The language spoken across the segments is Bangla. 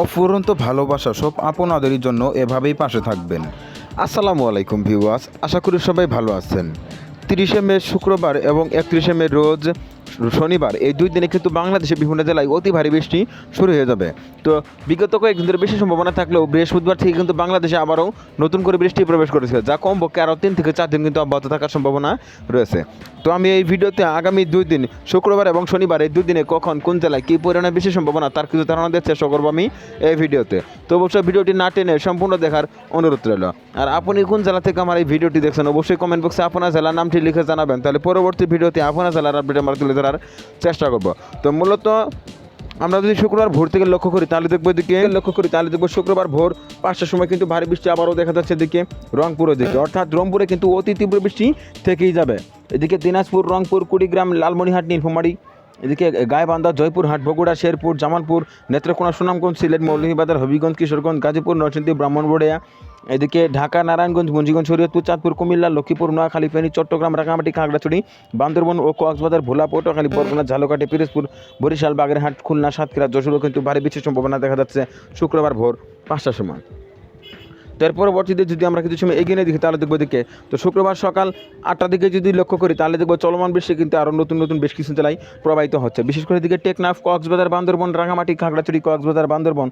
অফুরন্ত ভালোবাসা সব আপনাদেরই জন্য এভাবেই পাশে থাকবেন। আসসালামু আলাইকুম ভিউয়ার্স, আশা করি সবাই ভালো আছেন। তিরিশে মে শুক্রবার এবং একত্রিশে মে রোজ শনিবার, এই দুই দিনে কিন্তু বাংলাদেশের বিভিন্ন জেলায় অতি ভারী বৃষ্টি শুরু হয়ে যাবে। তো বিগত কয়েকদিন ধরে বেশি সম্ভাবনা থাকলেও বৃহস্পতিবার থেকে কিন্তু বাংলাদেশে আবারও নতুন করে বৃষ্টি প্রবেশ করেছে, যা কমপক্ষে আরও তিন থেকে চার দিন কিন্তু অব্যাহত থাকার সম্ভাবনা রয়েছে। তো আমি এই ভিডিওতে আগামী দুই দিন, শুক্রবার এবং শনিবার এই দুই দিনে কখন, কোন জেলায় কী পরিমাণে বেশি সম্ভাবনা, তার কিছু ধারণা দেওয়ার চেষ্টা করব আমি এই ভিডিওতে। তো অবশ্যই ভিডিওটি না টেনে সম্পূর্ণ দেখার অনুরোধ রইল। আর আপনি কোন জেলা থেকে আমার এই ভিডিওটি দেখছেন, অবশ্যই কমেন্ট বক্সে আপনার জেলার নামটি লিখে জানাবেন। তাহলে পরবর্তী ভিডিওতে আপনার জেলার আপডেট আমরা তুলে ধরার চেষ্টা করব। তো মূলত আমরা যদি শুক্রবার ভোর থেকে লক্ষ্য করি, তাহলে দেখব এদিকে লক্ষ্য করি, তাহলে দেখব শুক্রবার ভোর পাঁচটার সময় কিন্তু ভারী বৃষ্টি আবারও দেখা যাচ্ছে এদিকে রংপুরের দিকে অর্থাৎ রংপুরে কিন্তু অতি তীব্র বৃষ্টি থেকেই যাবে। এদিকে দিনাজপুর, রংপুর, কুড়িগ্রাম, লালমনিহাট, নীলফামারী, এদিকে গাইবান্ধা, জয়পুরহাট, বগুড়া, শেরপুর, জামালপুর, নেত্রকোনা, সুনামগঞ্জ, সিলেট, মৌলভীবাজার, হবিগঞ্জ, কিশোরগঞ্জ, গাজীপুর, নরসিংদী, ব্রাহ্মণবাড়িয়া এদিকে ঢাকা, নারায়ণগঞ্জ, মুন্সিগঞ্জ, শরীয়তপুর, চাঁদপুর, কুমিল্লা, লক্ষ্মীপুর, নোয়াখালী, ফেনী, চট্টগ্রাম রাঙামাটি খাগড়াছড়ি, বান্দরবন ও কক্সবাজার ভোলা পটুয়াখালী বরগুনা, ঝালকাঠি, পিরোজপুর, বরিশাল, বাগেরহাট, খুলনা, সাতক্ষীরা, যশোরও কিন্তু ভারী বৃষ্টির সম্ভাবনা দেখা যাচ্ছে শুক্রবার ভোর পাঁচটার সময়। এর পরবর্তীতে যদি আমরা কিছু সময় এগিয়ে দেখি, তাহলে দেখব দিকে তো শুক্রবার সকাল আটটার দিকে যদি লক্ষ্য করি, তাহলে দেখব চলমান বৃষ্টি কিন্তু আরও নতুন নতুন বেশ কিছু জেলায় প্রবাহিত হচ্ছে। বিশেষ করে দিকে টেকনাফ, কক্সবাজার, বান্দরবন রাঙামাটি খাগড়াছড়ি, কক্সবাজার, বান্দরবন,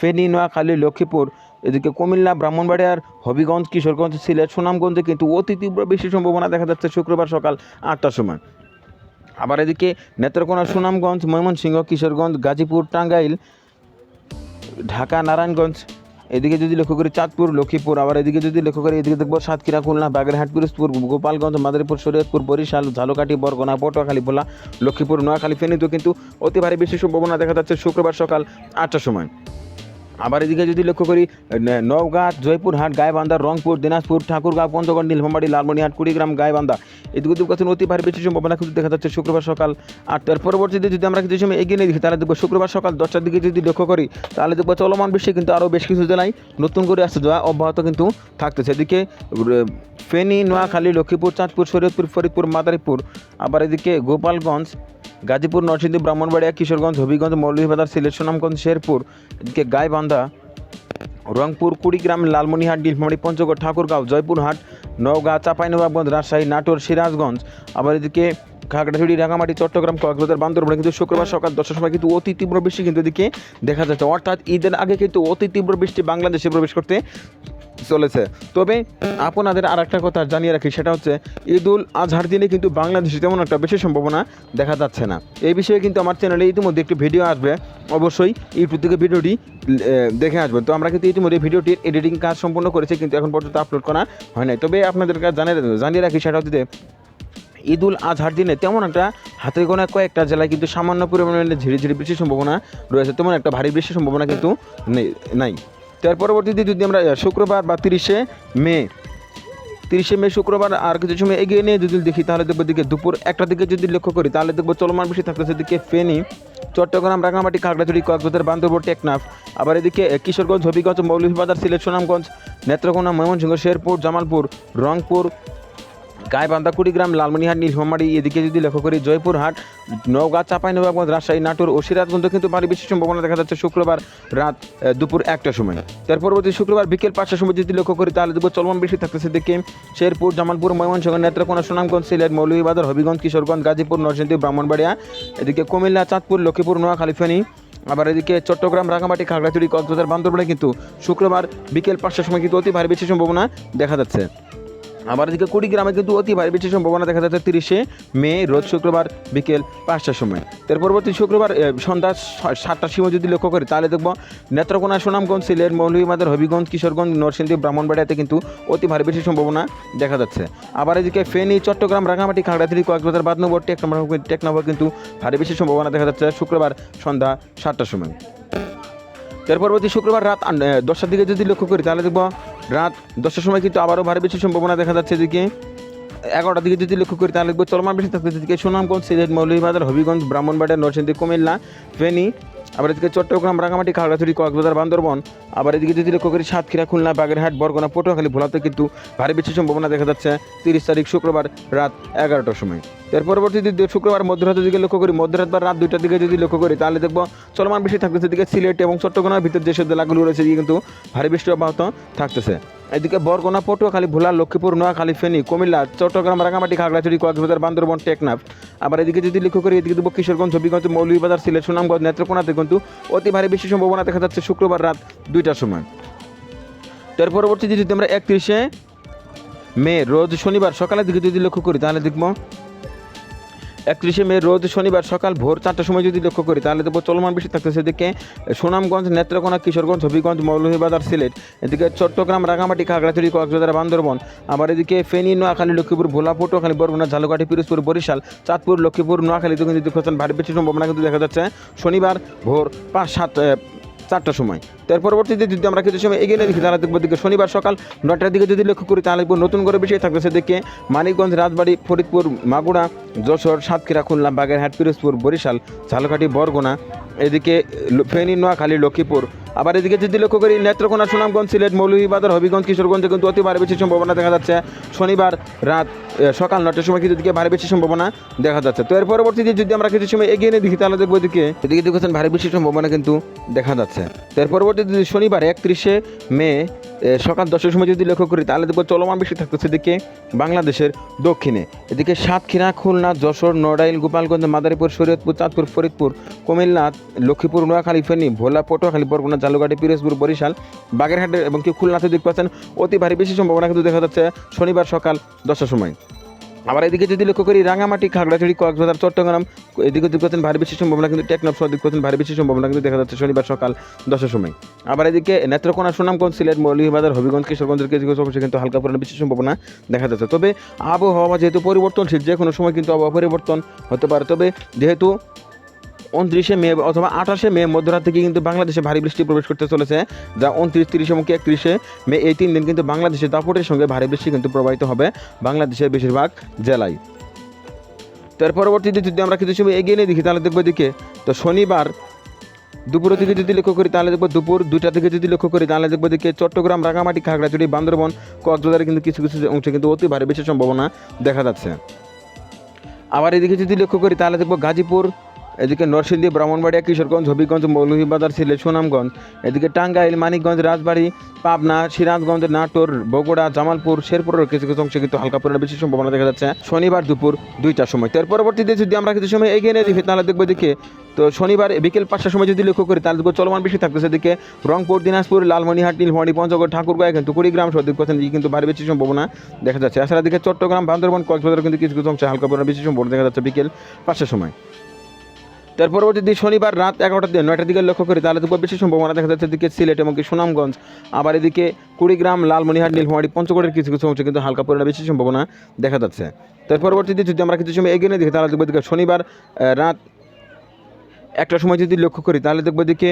ফেনী, নোয়াখালী, লক্ষ্মীপুর এদিকে কুমিল্লা ব্রাহ্মণবাড়িয়ার হবিগঞ্জ, কিশোরগঞ্জ, সিলেট, সুনামগঞ্জে কিন্তু অতি তীব্র বৃষ্টির সম্ভাবনা দেখা যাচ্ছে শুক্রবার সকাল আটটার সময়। আবার এদিকে নেত্রকোনা, সুনামগঞ্জ, ময়মনসিংহ, কিশোরগঞ্জ, গাজীপুর, টাঙ্গাইল, ঢাকা, নারায়ণগঞ্জ, এদিকে যদি লক্ষ্য করি চাঁদপুর, লক্ষ্মীপুর, আবার এদিকে যদি লক্ষ্য করি এদিকে দেখব সাতক্ষীরা, খুলনা, বাগেরহাট, পিরোজপুর, গোপালগঞ্জ, মাদারীপুর, শরীয়তপুর, বরিশাল, ঝালকাঠি, বরগনা, পটুয়াখালী, ভোলা, লক্ষ্মীপুর, নোয়াখালী, ফেনীতেও কিন্তু অতি ভারী বৃষ্টির সম্ভাবনা দেখা যাচ্ছে শুক্রবার সকাল আটটার সময়। আবার এদিকে যদি লক্ষ্য করি নওগাঁ জয়পুরহাট গাইবান্ধা, রংপুর, দিনাজপুর, ঠাকুরগাঁও, পঞ্চগড়, নীলফামারী লালমনিহাট কুড়িগ্রাম, গাইবান্ধা। এদিকে কাছে অতি ভারী বৃষ্টির সম্ভাবনা কিন্তু দেখা যাচ্ছে শুক্রবার সকাল আটটার। পরবর্তীতে যদি আমরা কিছু সময় এগিয়ে নিয়ে দেখি, তাহলে দেখব শুক্রবার সকাল দশটার দিকে যদি লক্ষ্য করি, তাহলে দেখব চলমান বৃষ্টি কিন্তু আরও বেশ কিছু জেলায় নতুন করে আসছে যাওয়া অব্যাহত কিন্তু থাকতেছে। এদিকে ফেনী, নোয়াখালী, লক্ষ্মীপুর, চাঁদপুর, শরীয়তপুর, ফরিদপুর, মাদারীপুর, আবার এদিকে গোপালগঞ্জ গাজীপুর, নরসিংদী, ব্রাহ্মণবাড়িয়া, কিশোরগঞ্জ, হবিগঞ্জ, মৌলভীবাজার, সিলেট, সুনামগঞ্জ, শেরপুর এদিকে গাইবান্ধা রংপুর, কুড়িগ্রাম লালমনিহাট নীলফামারী, পঞ্চগড়, ঠাকুরগাঁও, জয়পুরহাট, নওগাঁ, চাঁপাইনবাবগঞ্জ, রাজশাহী, নাটোর, সিরাজগঞ্জ। আবার এদিকে খাগড়াছড়ি, রাঙামাটি, চট্টগ্রাম, কক্সবাজার, বান্দরবানে কিন্তু শুক্রবার সকাল দশটার সময় কিন্তু অতি তীব্র বৃষ্টি কিন্তু এদিকে দেখা যাচ্ছে। অর্থাৎ ঈদের আগে কিন্তু অতি তীব্র বৃষ্টি বাংলাদেশে প্রবেশ করতে চলেছে। তবে আপনাদের আর একটা কথা জানিয়ে রাখি, সেটা হচ্ছে ঈদ উল আজহার দিনে কিন্তু বাংলাদেশে তেমন একটা বেশি সম্ভাবনা দেখা যাচ্ছে না। এই বিষয়ে কিন্তু আমার চ্যানেলে ইতিমধ্যে একটি ভিডিও আসবে, অবশ্যই ইউটিউব থেকে ভিডিওটি দেখে আসবেন। তো আমরা কিন্তু ইতিমধ্যে ভিডিওটির এডিটিং কাজ সম্পূর্ণ করেছি, কিন্তু এখন পর্যন্ত আপলোড করা হয় নাই। তবে আপনাদের কাছে জানিয়ে জানিয়ে রাখি, সেটা হচ্ছে যে ঈদ উল আজহার দিনে তেমন একটা হাতে গোনা কয়েকটা জেলায় কিন্তু সামান্য পরিমাণে ঝিরি ঝিরি বৃষ্টির সম্ভাবনা রয়েছে, তেমন একটা ভারী বৃষ্টির সম্ভাবনা কিন্তু নাই। তার পরবর্তীতে যদি আমরা শুক্রবার বা তিরিশে মে তিরিশে মে শুক্রবার আর কিছু সময় এগিয়ে নিয়ে যদি দেখি, তাহলে দেখব দিকে দুপুর একটা দিকে যদি লক্ষ্য করি, তাহলে দেখব চলমান বেশি থাকতেছে দিকে ফেনি, চট্টগ্রাম রাঙামাটি খাগড়াছড়ি, কক্সবাজার বান্দরবর টেকনাফ। আবার এদিকে কিশোরগঞ্জ, হবিগঞ্জ, মৌলভীবাজার, সিলেট, সুনামগঞ্জ, নেত্রকোনা, ময়মনসিংহ, শেরপুর, জামালপুর, রংপুর গাইবান্ধা কুড়িগ্রাম লালমনিহাট, নীলফামারী। এদিকে যদি লক্ষ্য করি জয়পুরহাট, নওগাঁ, চাঁপাইনবাবগঞ্জ, রাজশাহী, নাটোর ও সিরাজগঞ্জ কিন্তু ভারী বৃষ্টির সম্ভাবনা দেখা যাচ্ছে শুক্রবার রাত দুপুর একটার সময়। তার পরবর্তী শুক্রবার বিকেল পাঁচটার সময় যদি লক্ষ্য করি তাহলে দুপুর চলমান বৃষ্টি থাকতেছে দেখে শেরপুর, জামালপুর, ময়মনসিংহ, নেত্রকোনা, সুনামগঞ্জ, সিলেট, মৌলভীবাজার, হবিগঞ্জ, কিশোরগঞ্জ, গাজীপুর, নরসিংদী, ব্রাহ্মণবাড়িয়া, এদিকে কুমিল্লা, চাঁদপুর, লক্ষ্মীপুর, নোয়াখালী, ফেনী, আবার এদিকে চট্টগ্রাম রাঙামাটি খাগড়াছড়ি, কক্সবাজার, বান্দরবানে কিন্তু শুক্রবার বিকেল পাঁচটার সময় কিন্তু অতি ভারী বৃষ্টির সম্ভাবনা দেখা যাচ্ছে। আবার এদিকে কুড়িগ্রামে কিন্তু অতি ভারী বৃষ্টির সম্ভাবনা দেখা যাচ্ছে তিরিশে মে, রোজ শুক্রবার বিকেল পাঁচটার সময়। তার পরবর্তী শুক্রবার সন্ধ্যা সাতটার সময় যদি লক্ষ্য করি, তাহলে দেখব নেত্রকোনা, সুনামগঞ্জ, সিলেট মৌলভীবাজার হবিগঞ্জ, কিশোরগঞ্জ, নরসিংদী, ব্রাহ্মণবাড়িয়াতে কিন্তু অতি ভারী বৃষ্টির সম্ভাবনা দেখা যাচ্ছে। আবার এদিকে ফেনী, চট্টগ্রাম রাঙামাটি খাগড়াছড়ি, কক্সবাজার, বাদনগর টেকনাফ, কিন্তু ভারী বৃষ্টির সম্ভাবনা দেখা যাচ্ছে শুক্রবার সন্ধ্যা সাতটার সময়। এর পরবর্তী শুক্রবার রাত দশটার দিকে যদি লক্ষ্য করি, তাহলে দেখব রাত দশটার সময় কিন্তু আবারও ভারী বৃষ্টির সম্ভাবনা দেখা যাচ্ছে এদিকে। এগারোটার দিকে যদি লক্ষ্য করি, তাহলে দেখব চলমান বৃষ্টি থাকতে এদিকে সুনামগঞ্জ, সিলেট, মৌলভীবাজার, হবিগঞ্জ, ব্রাহ্মণবাড়িয়া, নরসিংদী, কুমিল্লা, ফেনী, আবার এদিকে চট্টগ্রাম রাঙামাটি খাগড়াছড়ি, কক্সবাজার, বান্দরবন, আবার এদিকে যদি লক্ষ্য করি, সাতক্ষীরা, খুলনা, বাগেরহাট, বরগুনা, পটুয়াখালী, ভোলাতে কিন্তু ভারী বৃষ্টির সম্ভাবনা দেখা যাচ্ছে তিরিশ তারিখ শুক্রবার রাত এগারোটার সময়। এর পরবর্তী দিন শুক্রবার মধ্যরাতের দিকে লক্ষ্য করি, মধ্যরাত বা রাত দুইটার দিকে যদি লক্ষ্য করি, তাহলে দেখব চলমান বৃষ্টি থাকতেছে এদিকে সিলেট এবং চট্টগ্রামের ভিতর যেসব জেলাগুলো রয়েছে কিন্তু ভারী বৃষ্টি অব্যাহত থাকতেছে। এদিকে বরগুনা, পটুয়াখালী, ভোলা, লক্ষ্মীপুর, নোয়াখালী, ফেনী, কুমিল্লা, চট্টগ্রাম রাঙামাটি খাগড়াছড়ি, কক্সবাজার, বান্দরবন, টেকনাফ। আবার এদিকে যদি লক্ষ্য করি, এদিকে দেবো কিশোরগঞ্জ, হবিগঞ্জ, মৌলভীবাজার, সিলেট, সুনামগঞ্জ, নেত্রকোনাতে কিন্তু অতি ভারী বৃষ্টির সম্ভাবনা দেখা যাচ্ছে শুক্রবার রাত দুইটার সময়। তার পরবর্তীতে যদি আমরা একত্রিশে মে, রোজ শনিবার সকালের দিকে যদি লক্ষ্য করি, তাহলে দেখব একত্রিশে মে রোজ শনিবার সকাল ভোর চারটার সময় যদি লক্ষ্য করি, তাহলে দেখব চলমান বৃষ্টি থাকতেছে। এদিকে সুনামগঞ্জ, নেত্রকোনা, কিশোরগঞ্জ, হবিগঞ্জ, মৌলভীবাজার, সিলেট, এদিকে চট্টগ্রাম রাঙামাটি খাগড়াছড়ি, কক্সবাজার, বান্দরবন, আবার এদিকে ফেনী, নোয়াখালী, লক্ষ্মীপুর ভোলা পটুয়াখালী বরগুনা, ঝালকাঠি, পিরোজপুর, বরিশাল, চাঁদপুর, লক্ষ্মীপুর নোয়াখালীতে কিন্তু ভারী বৃষ্টির সম্ভাবনা কিন্তু দেখা যাচ্ছে। শনিবার ভোর পাঁচ সাত চারটার সময়। তার পরবর্তীতে যদি আমরা কিছু সময় এগিয়ে দেখি, তাহলে দেখব দিকে শনিবার সকাল নটার দিকে যদি লক্ষ্য করি, তাহলে নতুন করে বিষয় থাকতেছে। দেখে মানিকগঞ্জ, রাজবাড়ি, ফরিদপুর মাগুড়া যশোর, সাতক্ষীরা, খুলনা, বাগেরহাট, পিরোজপুর, বরিশাল, ঝালকাঠি, বরগুনা, এদিকে ফেনী, নোয়াখালী, লক্ষ্মীপুর। আবার এদিকে যদি লক্ষ্য করি, নেত্রকোনা, সুনামগঞ্জ, সিলেট, মৌলভীবাজার, হবিগঞ্জ, কিশোরগঞ্জে কিন্তু অতি বেশি সম্ভাবনা দেখা যাচ্ছে। শনিবার রাত সকাল নটার সময় কিছু দিকে ভারী বৃষ্টির সম্ভাবনা দেখা যাচ্ছে। তো এর পরবর্তীতে যদি আমরা কিছু সময় এগিয়ে নিয়ে দেখি, তাহলে দেখব এদিকে এদিকে দেখছেন ভারী বৃষ্টির সম্ভাবনা কিন্তু দেখা যাচ্ছে। তো এর পরবর্তীতে যদি শনিবার একত্রিশে মে সকাল দশের সময় যদি লক্ষ্য করি, তাহলে দেখব চলমান বৃষ্টি থাকতেছে এদিকে বাংলাদেশের দক্ষিণে। এদিকে সাতক্ষীরা, খুলনা, যশোর, নড়াইল, গোপালগঞ্জ, মাদারীপুর, শরীয়তপুর, চাঁদপুর, ফরিদপুর কুমিল্লা লক্ষ্মীপুর, নোয়াখালী, ফেনী, ভোলা, পটুয়াখালী, বরগুনা জালুঘাটি পিরোজপুর, বরিশাল, বাগেরহাটের এবং কি খুলনাতে দেখতে পাচ্ছেন, অতি ভারী বেশি সম্ভাবনা কিন্তু দেখা যাচ্ছে শনিবার সকাল দশের সময়। আবার এদিকে যদি লক্ষ্য করি, রাঙামাটি, খাগড়াছড়ি, কক্সবাজার, চট্টগ্রাম, এদিকে পাচ্ছেন ভারী বেশি সম্ভাবনা, কিন্তু টেকনাফ দেখতে পাচ্ছেন ভারী বেশি সম্ভাবনা, কিন্তু দেখা যাচ্ছে শনিবার সকাল দশের সময়। আবার এদিকে নেত্রকোনা, সুনামগঞ্জ, সিলেট, মৌলভীবাজার, হবিগঞ্জ, কিশোরগঞ্জের কিছু কিছু অংশে কিন্তু হালকা পরিমাণে বেশি সম্ভাবনা দেখা যাচ্ছে। তবে আবহাওয়া যেহেতু পরিবর্তনশীল যে কোনো সময় কিন্তু আবহাওয়া পরিবর্তন হতে পারে। তবে যেহেতু উনত্রিশে মে অথবা আঠাশে মে মধ্যরাত থেকে কিন্তু বাংলাদেশে ভারী বৃষ্টি প্রবেশ করতে চলেছে। যা উনত্রিশ, তিরিশ এবং একত্রিশে মে এই তিন দিন কিন্তু বাংলাদেশে দাপটের সঙ্গে ভারী বৃষ্টি কিন্তু প্রবাহিত হবে বাংলাদেশের বেশিরভাগ জেলায়। তার পরবর্তীতে যদি আমরা কিছু সময় এগিয়ে নিয়ে দেখি, তাহলে দেখব দিকে তো শনিবার দুপুরের দিকে যদি লক্ষ্য করি, তাহলে দেখব দুপুর দুইটা থেকে যদি লক্ষ্য করি, তাহলে দেখব দিকে চট্টগ্রাম, রাঙামাটি, খাগড়াছড়ি, বান্দরবন, কক্সবাজারে কিন্তু কিছু কিছু অংশে কিন্তু অতি ভারী বেশি সম্ভাবনা দেখা যাচ্ছে। আবার এদিকে যদি লক্ষ্য করি, তাহলে দেখব গাজীপুর এদিকে নরসিংদী, ব্রাহ্মণবাড়িয়া, কিশোরগঞ্জ, হবিগঞ্জ, মৌলভীবাজার, সিলেট, সুনামগঞ্জ। এদিকে টাঙ্গাইল, মানিকগঞ্জ, রাজবাড়ী, পাবনা, সিরাজগঞ্জ, নাটোর, বগুড়া, জামালপুর, শেরপুরের কিছু কিছু অংশে কিন্তু হালকা পরিমাণে বেশি সম্ভাবনা দেখা যাচ্ছে। শনিবার দুপুর দুইটার সময়। তার পরবর্তীতে যদি আমরা কিছু সময় এগিয়ে নিয়ে দেখি, তাহলে দেখব দিকে তো শনিবার বিকেল পাঁচটার সময় যদি লক্ষ্য করি, তাহলে চলমান বেশি থাকতেছে। এদিকে রংপুর, দিনাজপুর লালমনিহাট নীলমণি পঞ্চগড়, ঠাকুরগাঁও, কিন্তু কুড়িগ্রাম সহ দিক পাচ্ছেন কিন্তু ভারী বেশি সম্ভাবনা দেখা যাচ্ছে। এছাড়া দিকে চট্টগ্রাম, বান্দরবন কক্সবাজার কিন্তু কিছু কিছু অংশে হালকা পরিমাণে বেশি সম্ভাবনা দেখা যাচ্ছে বিকেল পাঁচটার সময়। তার পরবর্তী দিন শনিবার রাত এগারোটার দিকে নয়টার দিকে লক্ষ্য করি তাহলে দেখব বেশি সম্ভাবনা দেখা যাচ্ছে এদিকে সিলেট এবং সুনামগঞ্জ। আবার এদিকে কুড়িগ্রাম লালমনিহাট নীলফামারী, পঞ্চগড়ের কিছু কিছু অংশে কিন্তু হালকা পরিমাণে বেশি সম্ভাবনা দেখা যাচ্ছে। তার পরবর্তীতে যদি আমরা কিছু সময় এগিয়ে দেখি, তাহলে দেখব শনিবার রাত একটা সময় যদি লক্ষ্য করি, তাহলে দেখব এদিকে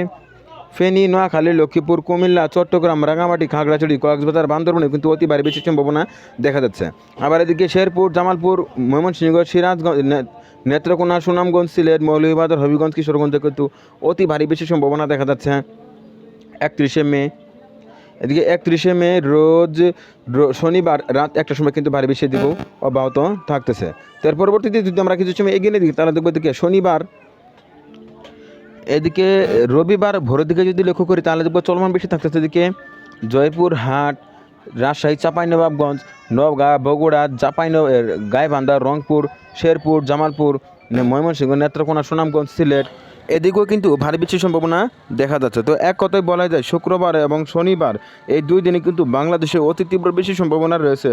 ফেনী, নোয়াখালী, লক্ষ্মীপুর, কুমিল্লা, চট্টগ্রাম, রাঙামাটি, খাগড়াছড়ি, কক্সবাজার, বান্দরবনে কিন্তু অতি ভারী বেশি সম্ভাবনা দেখা যাচ্ছে। আবার এদিকে শেরপুর, জামালপুর, ময়মনসিংহ, সিরাজগঞ্জ নেত্রকোনা সুনামগঞ্জ সিলেট মৌলভীবাজার হবিগঞ্জ কিশোরগঞ্জে কিন্তু অতি ভারী বেশি সম্ভাবনা দেখা যাচ্ছে। একত্রিশে মে। এদিকে একত্রিশে মে রোজ শনিবার রাত একটার সময় কিন্তু ভারী বেশি দিব অব্যাহত থাকতেছে। তার পরবর্তীতে যদি আমরা কিছু সময় এগিয়ে নিয়ে দিই তাহলে দেখব এদিকে শনিবার, এদিকে রবিবার ভোরের দিকে যদি লক্ষ্য করি, তাহলে দেখব চলমান বেশি থাকতেছে। এদিকে জয়পুর হাট রাজশাহী, চাঁপাইনবাবগঞ্জ নবগাঁ বগুড়া, চাপাইন গাইবান্ধা, রংপুর, শেরপুর, জামালপুর ময়মনসিংহ, নেত্রকোনা, সুনামগঞ্জ, সিলেট। এদিকেও কিন্তু ভারী বৃষ্টির সম্ভাবনা দেখা যাচ্ছে। তো এক কথায় বলা যায়, শুক্রবার এবং শনিবার এই দুই দিনে কিন্তু বাংলাদেশে অতি তীব্র বেশি সম্ভাবনা রয়েছে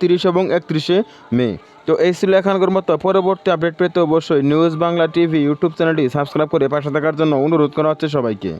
তিরিশ এবং একত্রিশে মে। তো এই ছিল এখানকার মতো। পরবর্তী আপডেট পেতে অবশ্যই নিউজ বাংলা টিভি ইউটিউব চ্যানেলটি সাবস্ক্রাইব করে পাশে থাকার জন্য অনুরোধ করা হচ্ছে সবাইকে।